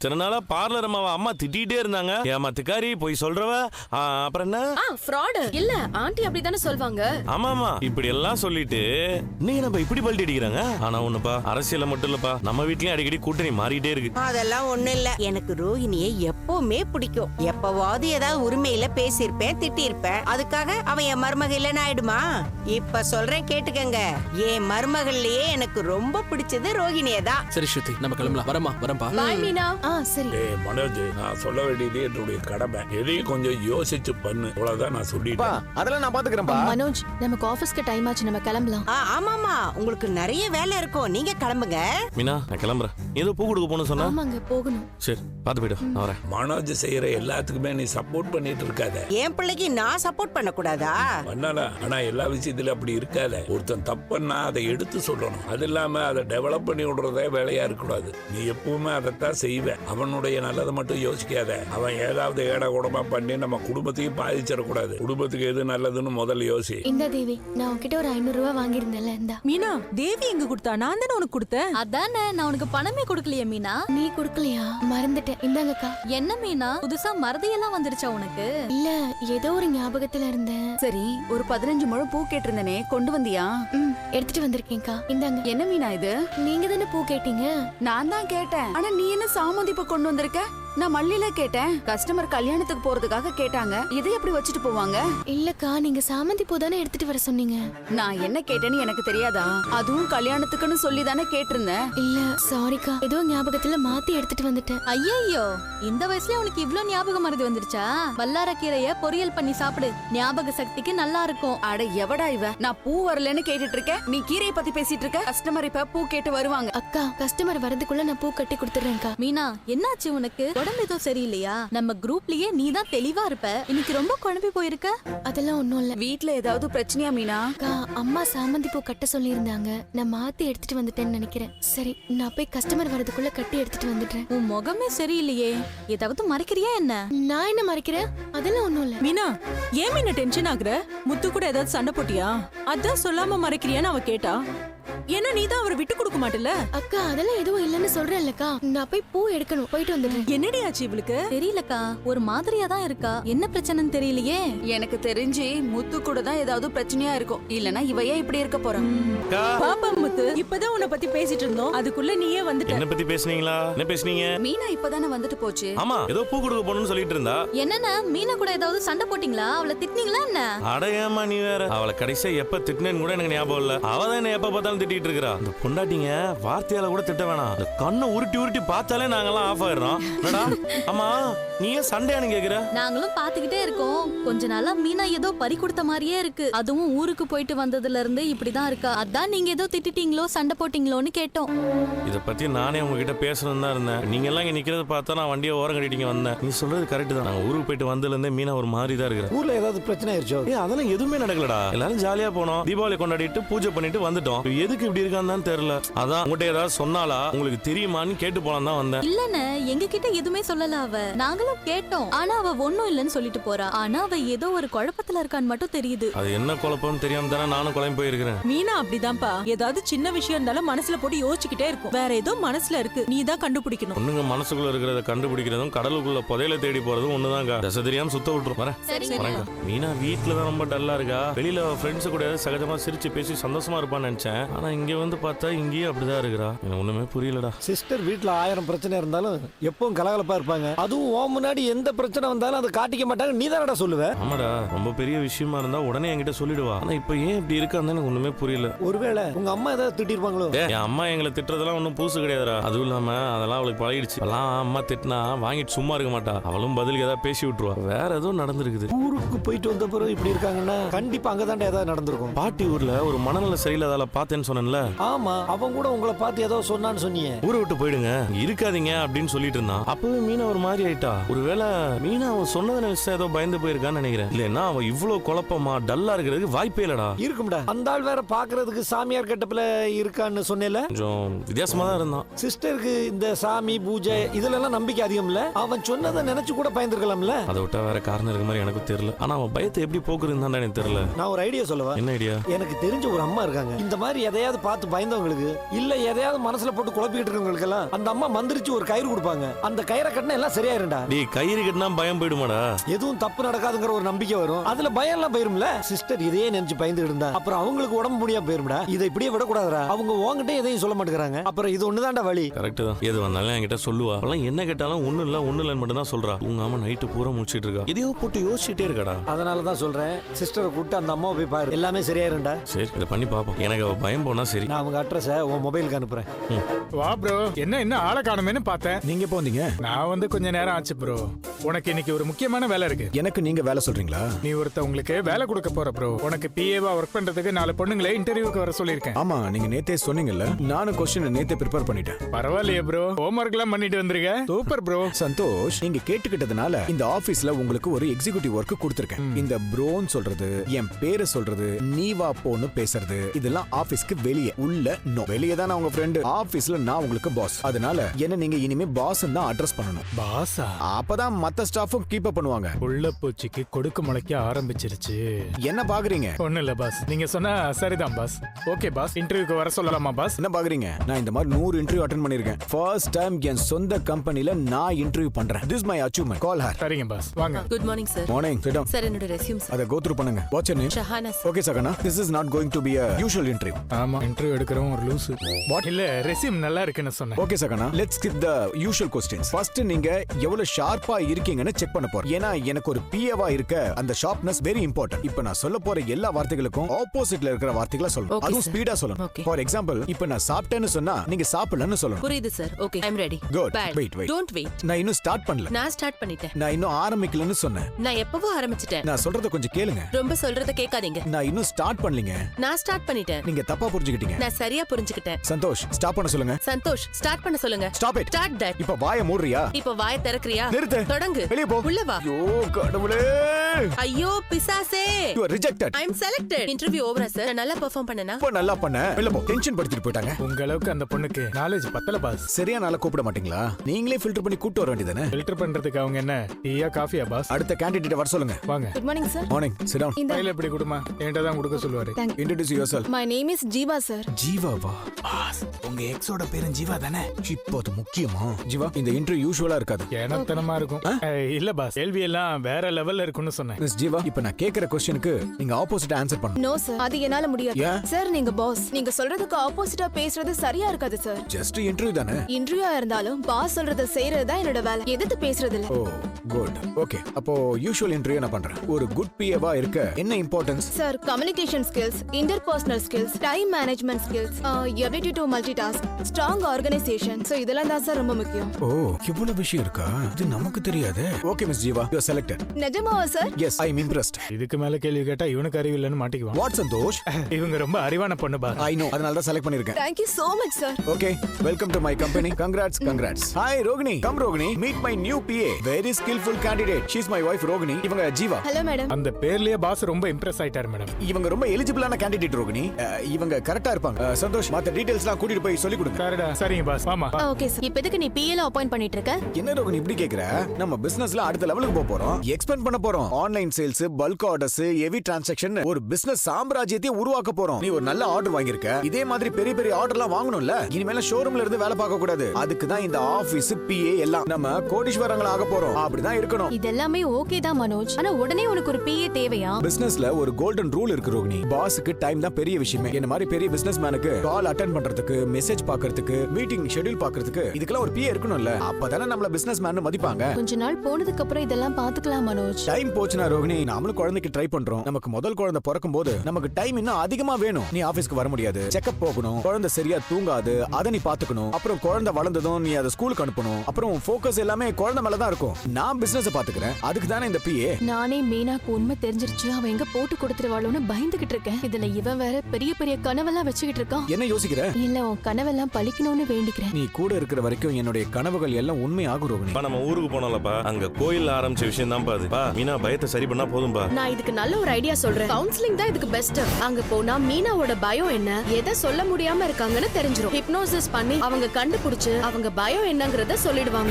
இத்தனை நாளா பார்லர் அம்மாவை அம்மா திட்டிகிட்டே இருந்தாங்க. ஏமா திக்காரி போய் சொல்றவ? ஆ, அப்புறம் என்ன? ஆ ஃப்ராடு இல்ல ஆண்டி அப்படிதானே சொல்வாங்க. ஆமாமா இப்படி எல்லாம் சொல்லிட்டு நீங்க நம்ம இப்படி பல்ட்டி அடிக்கிறாங்க? ஆனா ஒண்ணுப்பா அரசியல மட்டும் இல்லப்பா. நம்ம வீட்லயும் அடிக்கடி கூட்டணி மாறிட்டே இருக்கு. அதெல்லாம் ஒண்ணு இல்ல. எனக்கு ரோஹிணியை எப்பவுமே பிடிக்கும். எப்பவாவது ஏதாவது உரிமையில பேசியிருப்பேன் திட்டியிருப்பேன். அதுக்காக அவன் என் மருமக இல்லைன்னு ஆயிடுமா? இப்ப சொல்றேன் கேட்டுக்கங்க. என் மருமகள்லயே எனக்கு ரொம்ப பிடிச்சது ரோஹிணியை தான் சரி ஸ்ருதி நம்ம கிளம்பலாம். வரமா வரம்பா பாய் மீனா. ஆ சரி. ஏய் மனோஜ் நான் சொல்ல வேண்டியது என்னுடைய கடமை. எதையும் கொஞ்சம் யோசிச்சு பண்ணு. அவ்வளவுதான் நான் சொல்லிட்டேன். அதெல்லாம் நான் பாத்துக்கிறேன்ப்பா மனோஜ் நமக்கு ஆபீஸ்க்கு டைம் ஆச்சு நம்ம கிளம்பலாம். ஆ, ஆமாமா உங்களுக்கு நிறைய வேலை இருக்கும். நீங்க கிளம்புங்க. மீனா நான் கிளம்புறேன். ஏதோ பூ கொடுக்க போகணும் சொன்னா? ஆமாங்க போகணும். சரி பார்த்து போயிடு நான் வரேன். மனோஜ் செய்யற எல்லாத்துக்குமே நீ சப்போர்ட் பண்ணிட்டு இருக்காத. என் பிள்ளைக்கு நான் சப்போர்ட் பண்ண கூடாதா பண்ணல ஆனா எல்லா விஷயத்திலும் அப்படி இருக்காத. ஒருத்தன் தப்புன்னா அதை எடுத்து சொல்லணும். அது இல்லாம அதை டெவலப் பண்ணி விடுறதே வேலையா இருக்கக்கூடாது. நீ எப்பவுமே அதைத்தான் செய்வ. அவனுடைய நல்லதை மட்டும் யோசிக்காத. அவன் ஏதாவது ஏடா கூடமா பண்ணி நம்ம குடும்பத்தையும் பாதிச்சிடக்கூடாது. குடும்பத்துக்கு எது நல்லதுன்னு முதல்ல யோசி. இந்த தேவி நான் உன்கிட்ட ஒரு ஐநூறு ரூபாய் வாங்கியிருந்தேன்ல இந்தா. மீனா தேவி எங்க கொடுத்தா? நான் தானே உனக்கு கொடுத்தேன். அதானே நான் உனக்கு பணமே கொடுக்கலையே மீனா. நீ கொடுக்கலையா? மறந்துட்டேன். இந்தாங்கக்கா. என்ன மீனா? புதுசா மறதியெல்லாம் வந்துருச்சா உனக்கு? இல்ல ஏதோ ஒரு ஞாபகத்துல இருந்தேன். சரி ஒரு பதினஞ்சு முழம் பூ கேட்டிருந்தனே கொண்டு வந்தியா? ம் எடுத்துட்டு வந்திருக்கேன்க்கா. இந்தாங்க. என்ன மீனா இது? நீங்க தானே பூ கேட்டீங்க? நான் தான் கேட்டேன். ஆனா நீ என்ன சாமந்தி பூ கொண்டு வந்திருக்க. நான் மல்லியில கேட்டேன். கஸ்டமர் கல்யாணத்துக்கு போறதுக்காக கேட்டாங்க. இதை எப்படி வச்சுட்டு போவாங்க? இல்லக்கா நீங்க சாமந்தி பூ தானே எடுத்துட்டு வர சொன்னீங்க? நான் என்ன கேட்டேன்னு எனக்கு தெரியாதா? அதுவும் கல்யாணத்துக்குன்னு சொல்லி தானே கேட்டிருந்தேன். இல்ல சாரிக்கா ஏதோ ஞாபகத்துல மாத்தி எடுத்துட்டு வந்துட்டேன். ஐயையோ இந்த வயசுல உனக்கு இவ்ளோ ஞாபகம் மறதி வந்துருச்சா? வல்லாரக்கீரைய பொரியல் பண்ணி சாப்பிடு. ஞாபக சக்திக்கு நல்லா இருக்கும். அட எவடா இவ? நான் பூ வரலன்னு கேட்டுட்டு இருக்கேன் நீ கீரையை பத்தி பேசிட்டு இருக்க கஸ்டமர் இப்ப பூ கேட்டு வருவாங்க. அக்கா கஸ்டமர் வரதுக்குள்ள நான் பூ கட்டி கொடுத்துறேன்க்கா மீனா என்னாச்சு உனக்கு? உடம்பு எதுவும் சரியில்லையா? நம்ம குரூப்லயே நீ தான் தெளிவா இருப்ப. இன்னைக்கு ரொம்ப குழம்பி போயிருக்க? அதெல்லாம் ஒண்ணும் இல்ல. வீட்ல ஏதாவது பிரச்சனையா மீனா? அக்கா அம்மா சாமந்தி பூ கட்ட சொல்லியிருந்தாங்க. நான் மாத்தி எடுத்துட்டு வந்துட்டேன்னு நினைக்கிறேன். சரி நான் போய் கஸ்டமர் வரதுக்குள்ள கட்டி எடுத்துட்டு வந்துடுறேன். உன் முகமே சரியில்லையே. ஏதாவது மறைக்கிறியா என்ன? நான் என்ன மறைக்கிறேன்? அதெல்லாம் ஒண்ணும் இல்ல. மீனா ஏன் மீனா டென்ஷன் ஆகுற? முத்து கூட ஏதாவது சண்டை போட்டியா? அதான் சொல்லாம மறைக்கிறியான்னு அவ கேட்டா. ஏன்னா நீ தான் அவரை விட்டு மாட்டல? அக்கா அதெல்லாம் எதுவும் இல்லைன்னு சொல்றேன்லக்கா நான் போய் பூ எடுக்கணும். போயிட்டு வந்துடுறேன். என்னடி ஆச்சு இவளுக்கு? தெரியலக்கா. ஒரு மாதிரியா தான் இருக்கா. என்ன பிரச்சனைன்னு தெரியலையே. எனக்கு தெரிஞ்சு முத்து கூட தான் ஏதாவது பிரச்சனையா இருக்கும். இல்லனா இவ ஏன் இப்படி இருக்க போறா? அக்கா, பாப்பா முத்து இப்பதான் உன்னை பத்தி பேசிட்டு இருந்தோம். அதுக்குள்ள நீயே வந்துட்ட. என்ன பத்தி பேசுனீங்களா? என்ன பேசுனீங்க? மீனா இப்பதானே வந்துட்டு போச்சு. ஆமா ஏதோ பூ கொடுக்க போகணும்னு சொல்லிட்டு இருந்தா. என்னன்னா மீனா கூட ஏதாவது சண்டை போட்டீங்களா? அவளை திட்டினீங்களா என்ன? அட ஏம்மா நீ வேற. அவளை கடைசியா எப்ப திட்டினேன்னு கூட எனக்கு ஞாபகம் இல்ல. அவ தான் என்ன எப்ப பார்த்தாலும் திட்டிட்டு இருக்கா இந்த பொண்டாட்டிங்க வார்த்தையால கூட திட்ட வேணாம். இந்த கண்ணை உருட்டி உருட்டி பார்த்தாலே நாங்கெல்லாம் ஆஃப் ஆயிடுறோம். என்னடா? ஆமா நீ ஏன் சண்டையானு கேக்குற? நாங்களும் பாத்துக்கிட்டே இருக்கோம். கொஞ்ச நாளா மீனா ஏதோ பறி கொடுத்த மாதிரியே இருக்கு. அதுவும் ஊருக்கு போயிட்டு வந்ததுல இருந்து இப்படிதான் இருக்கா. அதான் நீங்க ஏதோ திட்டிட்டீங்களோ சண்டை போட்டீங்களோன்னு கேட்டோம். இத பத்தி நானே உங்ககிட்ட பேசணும்னு தான் இருந்தேன். நீங்க எல்லாம் இங்க நிக்கிறத பார்த்தா நான் வண்டியை ஓரம் கட்டிட்டீங்க வந்தேன். நீ சொல்றது கரெக்ட் தான். நாங்க ஊருக்கு போயிட்டு வந்ததுல இருந்தே மீனா ஒரு மாதிரி தான் இருக்கிறேன் ஊர்ல ஏதாவது பிரச்சனை ஆயிருச்சோ? அதெல்லாம் எதுவுமே நடக்கலடா. எல்லாரும் ஜாலியா போனோம். தீபாவளி கொண்டாடிட்டு பூஜை பண்ணிட்டு வந்துட்டோம். எதுக்கு இப்படி இருக்கான்னு தெரியல. அதான் உங்ககிட்ட ஏதாவது சொன்னாலா உங்களுக்கு தெரியுமான்னு கேட்டு போலாம் தான் வந்தேன். இல்லன்னு எங்க கிட்ட எதுவுமே சொல்லல அவ. நாங்களும் கேட்டோம். ஆனா அவ ஒண்ணும் இல்லைன்னு சொல்லிட்டு போறா. ஆனா அவ ஏதோ ஒரு குழப்பத்துல இருக்கான்னு மட்டும் தெரியுது. அது என்ன குழப்பம்னு தெரியாம தானே நானும் குழம்பு போயிருக்கிறேன். மீனா அப்படிதான்ப்பா. ஏதாவது சின்ன விஷயம் இருந்தாலும் மனசுல போட்டு யோசிச்சுக்கிட்டே இருக்கும். வேற ஏதோ மனசுல இருக்கு. நீ தான் கண்டுபிடிக்கணும். பொண்ணுங்க மனசுக்குள்ள இருக்கிறத கண்டுபிடிக்கிறதும் கடலுக்குள்ள புதையல தேடி போறதும் ஒண்ணுதாங்க தசை தெரியாம சுத்த விட்டுரும். வரேன். சரிங்க வரேங்க மீனா வீட்ல தான் ரொம்ப டல்லா இருக்கா? வெளியில ஃப்ரெண்ட்ஸ் கூட சகஜமா சிரிச்சு பேசி சந்தோஷமா இருப்பான்னு நினைச்சேன். ஆனா இங்க வந்து பார்த்தா இங்கேயும் அப்படிதான் இருக்கிறா. எனக்கு ஒண்ணுமே புரியலடா. சிஸ்டர் வீட்ல ஆயிரம் பிரச்சனை இருந்தாலும் எப்பவும் கலகலப்பா இருப்பாங்க. அதுவும் உன் முன்னாடி எந்த பிரச்சனை வந்தாலும் அதை காட்டிக்க மாட்டாங்க நீ தானடா சொல்லுவ? ஆமாடா. ரொம்ப பெரிய விஷயமா இருந்தா உடனே என்கிட்ட சொல்லிடுவா. ஆனா இப்ப ஏன் இப்படி இருக்கான்னு எனக்கு ஒண்ணுமே புரியல. ஒருவேளை உங்க அம்மா ஏதாவது திட்டிருப்பாங்களோ? என் அம்மா எங்களை திட்டுறதெல்லாம் ஒன்றும் புதுசு கிடையாதுடா. அதுவும் இல்லாம அதெல்லாம் அவளுக்கு பழகிடுச்சு. எல்லாம் அம்மா திட்டினா வாங்கிட்டு சும்மா இருக்க மாட்டா. அவளும் பதிலுக்கு ஏதாவது பேசி விட்டுருவா. வேற ஏதோ நடந்திருக்குது. ஊருக்கு போயிட்டு வந்த பிறகு இப்படி இருக்காங்கன்னா கண்டிப்பா அங்கதான்டா ஏதாவது நடந்திருக்கும். பாட்டி ஊர்ல ஒரு மனநல சரியில்லாதால பார்த்தேன்னு சொன்னேன்ல. ஆமா அவன் கூட உங்களை பார்த்து ஏதோ சொன்னான்னு சொன்னீங்க. ஊரை விட்டு போயிடுங்க. இங்க இருக்காதீங்க அப்படின்னு சொல்லிட்டு இருந்தான். அப்பவே மீனா ஒரு மாதிரி ஆயிட்டா. ஒருவேளை மீனா அவன் சொன்னதை நினைச்சு ஏதோ பயந்து போயிருக்கான்னு நினைக்கிறேன். இல்லைன்னா அவன் இவ்வளவு குழப்பமா டல்லா இருக்கிறதுக்கு வாய்ப்பே இல்லடா. இருக்கும்டா. அந்த ஆள் வேற பாக்குறதுக்கு சாமியார் கட்டப்புல இருக்கான்னு சொன்னேல. கொஞ்சம் வித்தியாசமா தான் இருந்தான். சிஸ்டருக்கு இந்த சாமி பூஜை இதுல எல்லாம் நம்பிக்கை அதிகம்ல. அவன் சொன்னதை நினைச்சு கூட பயந்துருக்கலாம்ல. அதை விட்டா வேற காரணம் இருக்க மாதிரி எனக்கு தெரியல. ஆனா அவன் பயத்தை எப்படி போக்குறதுன்னு தான் எனக்கு தெரியல. நான் ஒரு ஐடியா சொல்லவா? என்ன ஐடியா எனக்கு தெரிஞ்ச ஒரு அம்மா இருக்காங்க. இந்த மாதிரி எதையாவது பார்த்து பயந்தவங்களுக்கு இல்ல எதையாவது மனசுல போட்டு குழப்பிக்கிட்டு இருக்கவங்களுக்கு எல்லாம் அந்த அம்மா மந்திரிச்சு ஒரு கயிறு கொடுப்பாங்க. அந்த கயிறை கட்டினா எல்லாம் சரியாயிரும்டா. நீ கயிறு கட்டினா பயம் போயிடுமாடா? எதுவும் தப்பு நடக்காதுங்கிற ஒரு நம்பிக்கை வரும். அதுல பயம் எல்லாம் போயிரும்ல? சிஸ்டர் இதையே நினைச்சு பயந்து இருந்தா. அப்புறம் அவங்களுக்கு உடம்பு முடியாம போயிரும்டா. இதை இப்படியே விடக்கூடாதுடா. அவங்க உங்ககிட்ட எதையும் சொல்ல மாட்டேங்கிறாங்க. அப்புறம் இது ஒண்ணுதான்டா வழி. கரெக்ட் தான். எது வந்தாலும் என்கிட்ட சொல்லுவா. அவெல்லாம் என்ன கேட்டாலும் ஒண்ணு இல்ல ஒண்ணு இல்லன்னு மட்டும் தான் சொல்றா தூங்காம நைட்டு பூரா முடிச்சிட்டு இருக்கா. இதையோ போட்டு யோசிச்சுட்டே இருக்கடா. அதனால தான் சொல்றேன். சிஸ்டரை கூப்பிட்டு அந்த அம்மாவை போய் பாரு. எல்லாமே சரியாயிரும்டா. சரி இதை பண்ணி பாப்போம் எனக்கு அவ பயம் போனா சரி. நான் அவங்க அட்ரஸை உன் மொபைலுக்கு அனுப்புறேன். வா ப்ரோ என்ன என்ன ஆளை காணுமேனு பார்த்தேன். நீங்க எப்போ வந்தீங்க நான் வந்து கொஞ்ச நேரம் ஆச்சு ப்ரோ உனக்கு இன்னைக்கு ஒரு முக்கியமான வேலை இருக்கு. எனக்கு நீங்க வேலை சொல்றீங்களா? நீ ஒருத்தவங்களுக்கு வேலை கொடுக்க போற ப்ரோ உனக்கு பிஏவா ஒர்க் பண்றதுக்கு நாலு பொண்ணுங்களை இன்டர்வியூக்கு வர சொல்லியிருக்கேன். ஆமா நீங்க நேத்தே சொன்னீங்கல்ல நானும் கொஸ்டின் நேத்தே ப்ரிப்பேர் பண்ணிட்டேன். பரவாயில்லையே ப்ரோ ஹோம்ஒர்க் எல்லாம் பண்ணிட்டு வந்திருக்க. சூப்பர் ப்ரோ சந்தோஷ் நீங்க கேட்டுக்கிட்டதுனால இந்த ஆபீஸ்ல உங்களுக்கு ஒரு எக்ஸிகியூட்டிவ் ஒர்க் கொடுத்திருக்கேன். இந்த ப்ரோன்னு சொல்றது என் பேரை சொல்றது நீ வா போன்னு பேசுறது இதெல்லாம் ஆபீஸ்க்கு வெளியே உள்ள நோ வெளியே தான் உங்க ஃப்ரெண்டு ஆபீஸ்ல நான் உங்களுக்கு பாஸ் அதனால என்ன நீங்க இனிமே பாஸ் தான் அட்ரஸ் பண்ணணும். பாஸா அப்பதான் மத்த ஸ்டாஃபும் கீப் அப் பண்ணுவாங்க. உள்ள பூச்சிக்கு கொடுக்கு முளைக்க ஆரம்பிச்சிருச்சு. என்ன பாக்குறீங்க? ஒண்ணு இல்ல பாஸ் நீங்க சொன்னா சரிதான் பாஸ் ஓகே பாஸ் இன்டர்வியூக்கு வர சொல்லலாமா பாஸ் என்ன பாக்குறீங்க? நான் இந்த மாதிரி நூறு இன்டர்வியூ அட்டன் பண்ணிருக்கேன் ஃபர்ஸ்ட் டைம் என் சொந்த கம்பெனில நான் இன்டர்வியூ பண்றேன். This my achievement call her சரிங்க பாஸ் வாங்க. Good morning sir morning sit sir என்னோட ரெஸ்யூம் அத கோ த்ரூ பண்ணுங்க. Your name Shahana okay Sahana this is not going to be a usual interview ஆமா இன்டர்வியூ எடுக்கிறவன் ஒரு லூசு இல்ல ரெஸ்யூம் நல்லா இருக்குன்னு சொன்னேன். Okay Sahana let's skip the usual questions first நீங்க எவ்வளவு ஷார்ப்பா இருக்கீங்கன்னு செக் பண்ண போறோம் ஏன்னா எனக்கு ஒரு பிஏவா இருக்க அந்த ஷார்ப்னஸ் வெரி இம்பார்ட்டன்ட் இப்போ நான் சொல்ல போற எல்லா வார்த்தைகளுக்கும் ஆப்போசிட்ல இருக்கிற வார்த்தைகளை சொல்லணும். அதுவும். ஸ்பீடா சொல்லணும். ஃபார் எக்ஸாம்பிள் இப்போ நான் சாப்பிட்டேன்னு சொன்னா நீங்க சாப்பிடலன்னு சொல்லணும். புரியுது sir okay I'm ready. Bad Wait, wait. Don't wait நான் இன்னும் ஸ்டார்ட் பண்ணல. நான் ஸ்டார்ட் பண்ணிட்டேன். நான் இன்னும் ஆரம்பிக்கலன்னு சொன்னேன். நான் எப்பவோ ஆரம்பிச்சிட்டேன். நான் சொல்றத கொஞ்சம் கேளுங்க. ரொம்ப சொல்றத கேட்காதீங்க. நான் இன்னும் ஸ்டார்ட் பண்ணலீங்க. நான் ஸ்டார்ட் பண்ணிட்டேன். நீங்க தப்பா புரிஞ்சுக்கிட்டீங்க. நான் சரியா புரிஞ்சுக்கிட்டேன். சந்தோஷ் ஸ்டாப் பண்ண சொல்லுங்க. சந்தோஷ் ஸ்டார்ட் பண்ண சொல்லுங்க. ஸ்டாப் இட் ஸ்டார்ட் தட் இப்ப வாயை மூடுறியா? இப்போ வாய திறக்கறியா? நிறுத்து. தொடங்கு. வெளிய போ. உள்ள வா. ஐயோ கடவுளே. ஐயோ பிசாசே. You are rejected I am selected interview ஓவரா சார் நான் நல்லா பெர்ஃபார்ம் பண்ணனா? ரொம்ப நல்லா பண்ண வெளில போ. டென்ஷன் படுத்திட்டு போயிட்டாங்க. உங்க அளவுக்கு அந்த பொண்ணுக்கு நாலேஜ் பத்தல பாஸ் சரியா நாள கூப்பிட மாட்டீங்களா? நீங்களே ஃபில்டர் பண்ணி கூட்டு வர வேண்டியதானே ஃபில்டர் பண்றதுக்கு அவங்க என்ன? டீயா காஃபியா பாஸ் அடுத்த கேண்டிடேட் வர சொல்லுங்க. வாங்க. Good morning sir morning sit down இந்த கையில எப்படி கொடுமா? என்கிட்ட தான் கொடுக்க சொல்லுவாரு. Introduce yourself. My name is Jeeva sir ஜீவாவா? Boss உங்க எக்ஸோட பேரும் ஜீவா தானே? இப்போ அது முக்கியமா? ஜீவா இந்த இன்டர்வியூ யூஷுவலா இருக்காது. ஏனத்தனமா இருக்கும். இல்ல பாஸ் கேள்வி எல்லாம் வேற லெவல்ல இருக்கும்னு சொன்னேன். மிஸ் ஜீவா இப்போ நான் கேக்குற கொஸ்டினுக்கு நீங்க ஆப்போசிட் ஆன்சர் பண்ணணும் நோ சார் அது என்னால முடியாது. ஏன்? சார் நீங்க பாஸ் நீங்க சொல்றதுக்கு ஆப்போசிட்டா பேசுறது சரியா இருக்காது சார் ஜஸ்ட் இன்டர்வியூ தானே? இன்டர்வியூ இருந்தாலும் பாஸ் சொல்றத செய்யறது தான் என்னோட வேலை. எதிர்த்து பேசுறது இல்ல ஓ குட் ஓகே அப்போ யூஷுவல் இன்டர்வியூ நான் பண்றேன். ஒரு குட் பிஏவா இருக்க என்ன importance sir communication skills interpersonal skills time management skills ability to multi task strong organisation so இதெல்லாம் தான் சார் ரொம்ப முக்கியம். ஓ இவ்வளவு விஷயம் இருக்கா? இது நமக்கு தெரியாது. Okay miss Jeeva you selected நிஜமாவா sir yes I am impressed இதுக்கு மேல கேள்வி கேட்டா இவனுக்கு அறிவு இல்லைன்னு மாட்டிக்குவான். வாட் சந்தோஷ்? இவங்க ரொம்ப அறிவான பொண்ணு பாஸ் ஐ நோ அதனால தான் செலக்ட் பண்ணிருக்கேன். Thank you so much sir okay welcome to my company congrats congrats hi Rohini come Rohini meet my new PA very skilful candidate she is my wife Rohini இவங்க Jeeva hello madam அந்த பேர்லயே pass ரொம்ப Impress ஆயிட்டாரு madam இவங்க ரொம்ப எலிஜிபிளான candidate Rohini இவங்க கரெக்டா இருப்பாங்க. சந்தோஷ் மத்த டீடைல்ஸ்லாம் கூட்டிட்டு போய் சொல்லி கொடுங்க. சரிடா சரிங்க பாஸ் ஆமா ஓகே சார் இப்போ எதுக்கு நீ பிஎல் அப்பாயிண்ட் பண்ணிட்டு இருக்க? என்ன ரோகிணி இப்படி கேக்குற? நம்ம பிசினஸ்ல அடுத்த லெவலுக்கு போக போறோம். எக்ஸ்பெண்ட் பண்ண போறோம். Online sales bulk orders heavy transaction ஒரு பிசினஸ் சாம்ராஜ்யத்தை உருவாக்க போறோம். நீ ஒரு நல்ல ஆர்டர் வாங்கியிருக்க. இதே மாதிரி பெரிய பெரிய ஆர்டர்லாம் வாங்கணும்ல இனிமேல ஷோரூம்ல இருந்து வேலை பார்க்க கூடாது. அதுக்கு தான் இந்த ஆபீஸ் பிஏ எல்லாம். நம்ம கோடீஸ்வரங்களா ஆக போறோம். அப்படிதான் இருக்கணும். இதெல்லாமே ஓகே தான் மனோஜ். ஆனா உடனே உனக்கு ஒரு பிஏ தேவையா? பிசினஸ்ல ஒரு கோல்டன் ரூல் இருக்கு ரோகிணி. பாஸுக்கு டைம் தான் பெரிய விஷயமே. என்ன மாதிரி பெரிய பிசினஸ் மேனுக்கு கால் அட்டன் பண்றதுக்கு மெசேஜ் பாக்குறதுக்கு மீட்டிங் ஷெட்யூல் பாக்குறதுக்கு இதுக்கெல்லாம் ஒரு பிஏ இருக்கணும்ல. அப்பதானே நம்மள பிசினஸ் மேன் மதிப்பாங்க. கொஞ்ச நாள் போனதுக்கு அப்புறம் இதெல்லாம் பாத்துக்கலாம் மனோஜ். டைம் போச்சுனா ரோகிணி நாமளும் குழந்தைக்கு ட்ரை பண்றோம். நமக்கு முதல் குழந்தை பிறக்கும் போது நமக்கு டைம் இன்னும் அதிகமா வேணும். நீ ஆபீஸ்க்கு வர முடியாது. செக்அப் போகணும். குழந்தை சரியா தூங்காது. அதை நீ பாத்துக்கணும் அப்புறம் குழந்தை வளர்ந்ததும் நீ அதை ஸ்கூலுக்கு அனுப்பணும். அப்புறம் ஃபோக்கஸ் எல்லாமே குழந்தை மேல தான் இருக்கும். நான் பிசினஸ் பாத்துக்கிறேன் அதுக்கு தானே இந்த பிஏ நானே மீனாக்கு உண்மை தெரிஞ்சிருச்சு. அவ எங்க போட்டு கொடுத்துருவாளோன்னு பயந்துகிட்டு இருக்கேன். இதுல இவன் வேற பெரிய பெரிய கனவெல்லாம் வச்சுக்கிட்டு இருக்கான் என்ன யோசிக்கிற? இல்ல உன் கனவெல்லாம் பழிக்கணும்னு வேண்டிக்கிறேன். நீ கூட இருக்கிற வரைக்கும் என்னுடைய கனவுகள் எல்லாம் உண்மையாகும் ரோகிணி. பா நம்ம ஊருக்கு போனோம்லப்பா. அங்க கோயில்ல ஆரம்பிச்ச விஷயம் தான் பாது பா மீனா பயத்தை சரி பண்ணா போதும்பா. நான் இதுக்கு நல்ல ஒரு ஐடியா சொல்றேன். கவுன்சிலிங் தான் இதுக்கு பெஸ்ட் அங்க போனா மீனாவோட பயம் என்ன? எதை சொல்ல முடியாம இருக்காங்கன்னு தெரிஞ்சிடும் ஹிப்னோசிஸ் பண்ணி அவங்க கண்டுபிடிச்சு அவங்க பயம் என்னங்கறத சொல்லிடுவாங்க.